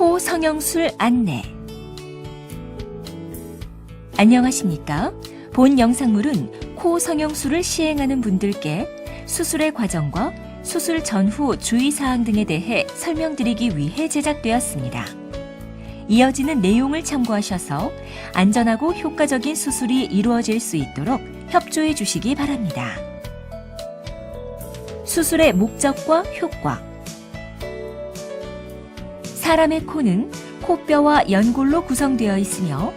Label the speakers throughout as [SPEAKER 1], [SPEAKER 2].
[SPEAKER 1] 코 성형술 안내. 안녕하십니까? 본 영상물은 코 성형술을 시행하는 분들께 수술의 과정과 수술 전후 주의사항 등에 대해 설명드리기 위해 제작되었습니다. 이어지는 내용을 참고하셔서 안전하고 효과적인 수술이 이루어질 수 있도록 협조해 주시기 바랍니다. 수술의 목적과 효과 사람의 코는 코뼈와 연골로 구성되어 있으며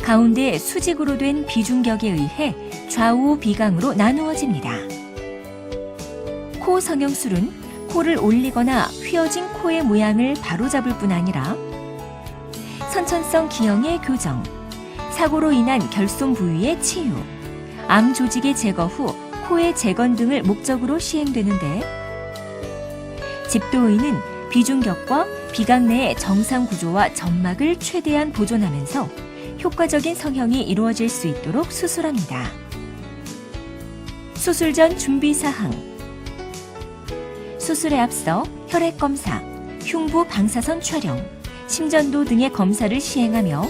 [SPEAKER 1] 가운데 수직으로 된 비중격에 의해 좌우 비강으로 나누어집니다. 코 성형술은 코를 올리거나 휘어진 코의 모양을 바로잡을 뿐 아니라 선천성 기형의 교정, 사고로 인한 결손 부위의 치유, 암 조직의 제거 후 코의 재건 등을 목적으로 시행되는데 집도의는 비중격과 비강 내의 정상 구조와 점막을 최대한 보존하면서 효과적인 성형이 이루어질 수 있도록 수술합니다. 수술 전 준비 사항 수술에 앞서 혈액 검사, 흉부 방사선 촬영, 심전도 등의 검사를 시행하며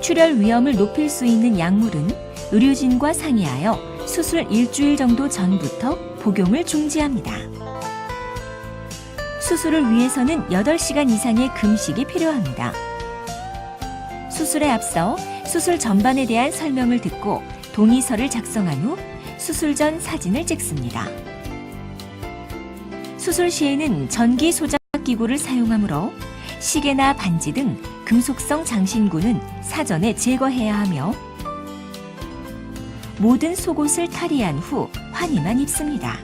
[SPEAKER 1] 출혈 위험을 높일 수 있는 약물은 의료진과 상의하여 수술 일주일 정도 전부터 복용을 중지합니다. 수술을 위해서는 8시간 이상의 금식이 필요합니다. 수술에 앞서 수술 전반에 대한 설명을 듣고 동의서를 작성한 후 수술 전 사진을 찍습니다. 수술 시에는 전기 소작 기구를 사용하므로 시계나 반지 등 금속성 장신구는 사전에 제거해야 하며 모든 속옷을 탈의한 후 환의만 입습니다.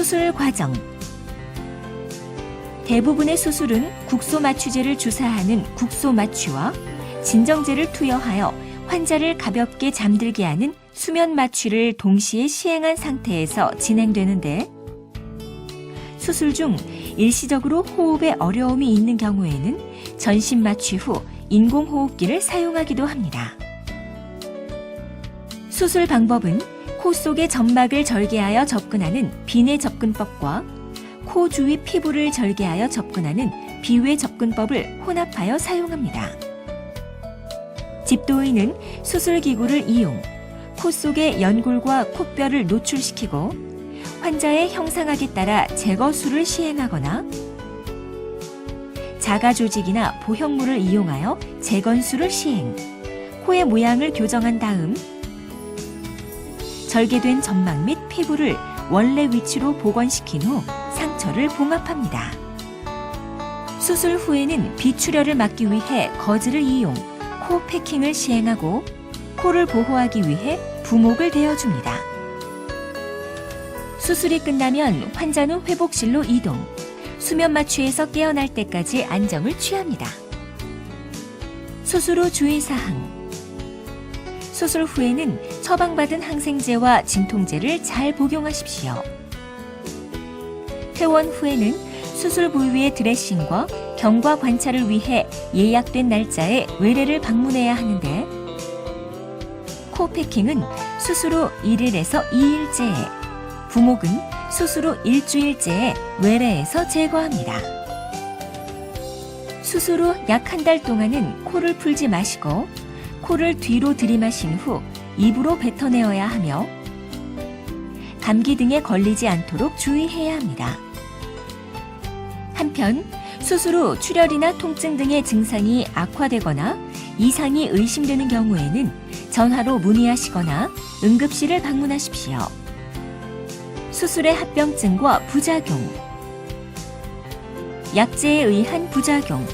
[SPEAKER 1] 수술 과정 대부분의 수술은 국소 마취제를 주사하는 국소 마취와 진정제를 투여하여 환자를 가볍게 잠들게 하는 수면 마취를 동시에 시행한 상태에서 진행되는데 수술 중 일시적으로 호흡에 어려움이 있는 경우에는 전신 마취 후 인공호흡기를 사용하기도 합니다. 수술 방법은 코 속의 점막을 절개하여 접근하는 비내 접근법과 코 주위 피부를 절개하여 접근하는 비외 접근법을 혼합하여 사용합니다. 집도의는 수술기구를 이용 코 속의 연골과 코뼈를 노출시키고 환자의 형상학에 따라 제거술을 시행하거나 자가 조직이나 보형물을 이용하여 재건술을 시행, 코의 모양을 교정한 다음 절개된 점막 및 피부를 원래 위치로 복원시킨 후 상처를 봉합합니다. 수술 후에는 비출혈을 막기 위해 거즈를 이용 코 패킹을 시행하고 코를 보호하기 위해 부목을 대어줍니다. 수술이 끝나면 환자는 회복실로 이동, 수면 마취에서 깨어날 때까지 안정을 취합니다. 수술 후 주의사항 수술 후에는 처방받은 항생제와 진통제를 잘 복용하십시오. 퇴원 후에는 수술 부위의 드레싱과 경과 관찰을 위해 예약된 날짜에 외래를 방문해야 하는데 코 패킹은 수술 후 1일에서 2일째에 부목은 수술 후 일주일째에 외래에서 제거합니다. 수술 후 약 한 달 동안은 코를 풀지 마시고 코를 뒤로 들이마신 후 입으로 뱉어내어야 하며 감기 등에 걸리지 않도록 주의해야 합니다. 한편 수술 후 출혈이나 통증 등의 증상이 악화되거나 이상이 의심되는 경우에는 전화로 문의하시거나 응급실을 방문하십시오. 수술의 합병증과 부작용 약제에 의한 부작용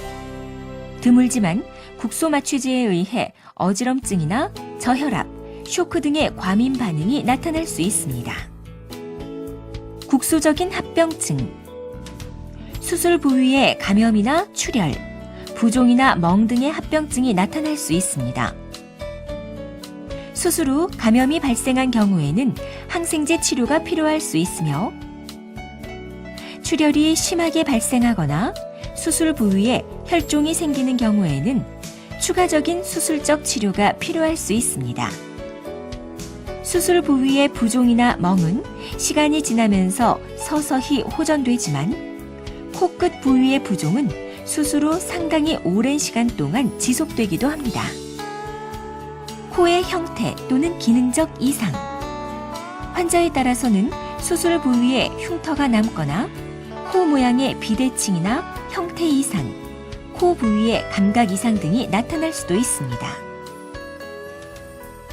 [SPEAKER 1] 드물지만 국소 마취제에 의해 어지럼증이나 저혈압, 쇼크 등의 과민 반응이 나타날 수 있습니다. 국소적인 합병증 수술 부위에 감염이나 출혈, 부종이나 멍 등의 합병증이 나타날 수 있습니다. 수술 후 감염이 발생한 경우에는 항생제 치료가 필요할 수 있으며 출혈이 심하게 발생하거나 수술 부위에 혈종이 생기는 경우에는 추가적인 수술적 치료가 필요할 수 있습니다. 수술 부위의 부종이나 멍은 시간이 지나면서 서서히 호전되지만 코끝 부위의 부종은 수술 후 상당히 오랜 시간 동안 지속되기도 합니다. 코의 형태 또는 기능적 이상. 환자에 따라서는 수술 부위에 흉터가 남거나 코 모양의 비대칭이나 형태 이상, 코 부위의 감각 이상 등이 나타날 수도 있습니다.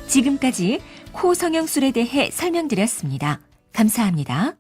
[SPEAKER 1] 지금까지 코 성형술에 대해 설명드렸습니다. 감사합니다.